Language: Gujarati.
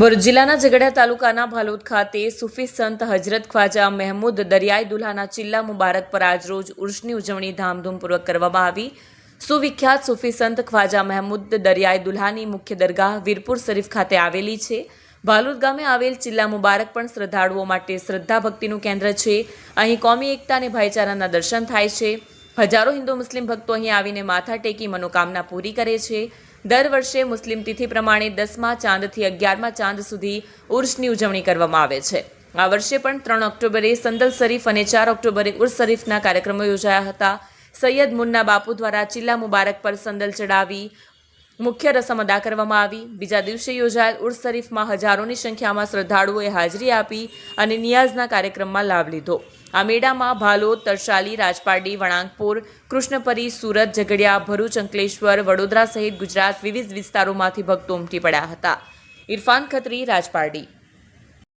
ભરૂચ જિલ્લાના ઝઘડિયા તાલુકાના ભાલોદ ખાતે સુફી સંત હજરત ખ્વાજા મહેમૂદ દરિયાઈ દુલ્હાના ચિલ્લા મુબારક પર આજરોજ ઉર્ષની ઉજવણી ધામધૂમપૂર્વક કરવામાં આવી. સુવિખ્યાત સુફી સંત ખ્વાજા મહેમૂદ દરિયાઈ દુલ્હાની મુખ્ય દરગાહ વીરપુર શરીફ ખાતે આવેલી છે. ભાલુદ ગામે આવેલ ચિલ્લા મુબારક પણ શ્રદ્ધાળુઓ માટે શ્રદ્ધા ભક્તિનું કેન્દ્ર છે. અહીં કોમી એકતા અને ભાઈચારાના દર્શન થાય છે. હજારો હિન્દુ મુસ્લિમ ભક્તો અહીં આવીને માથા ટેકી મનોકામના પૂરી કરે છે. દર વર્ષે મુસ્લિમ તિથિ પ્રમાણે દસમા ચાંદથી અગિયારમા ચાંદ સુધી ઉર્ષની ઉજવણી કરવામાં આવે છે. આ વર્ષે પણ ત્રણ ઓક્ટોબરે સંદલ શરીફ અને ચાર ઓક્ટોબરે ઉર્સ શરીફના કાર્યક્રમો યોજાયા હતા. સૈયદ મુન્ના બાપુ દ્વારા ચિલ્લા મુબારક પર સંદલ ચડાવી મુખ્ય રસમ અદા કરવામાં આવી. બીજા દિવસે યોજાયેલ ઉર્સ શરીફમાં હજારોની સંખ્યામાં શ્રદ્ધાળુઓએ હાજરી આપી અને નિયાઝના કાર્યક્રમમાં લાભ લીધો. આ મેળામાં ભાલોદ, તરસાલી રાજપારડી વણાંકપુર, કૃષ્ણપરી, સુરત, ઝઘડિયા, ભરૂચ, અંકલેશ્વર, વડોદરા સહિત ગુજરાત વિવિધ વિસ્તારોમાંથી ભક્તો ઉમટી પડ્યા હતા. ઇરફાન ખત્રી રાજપારડી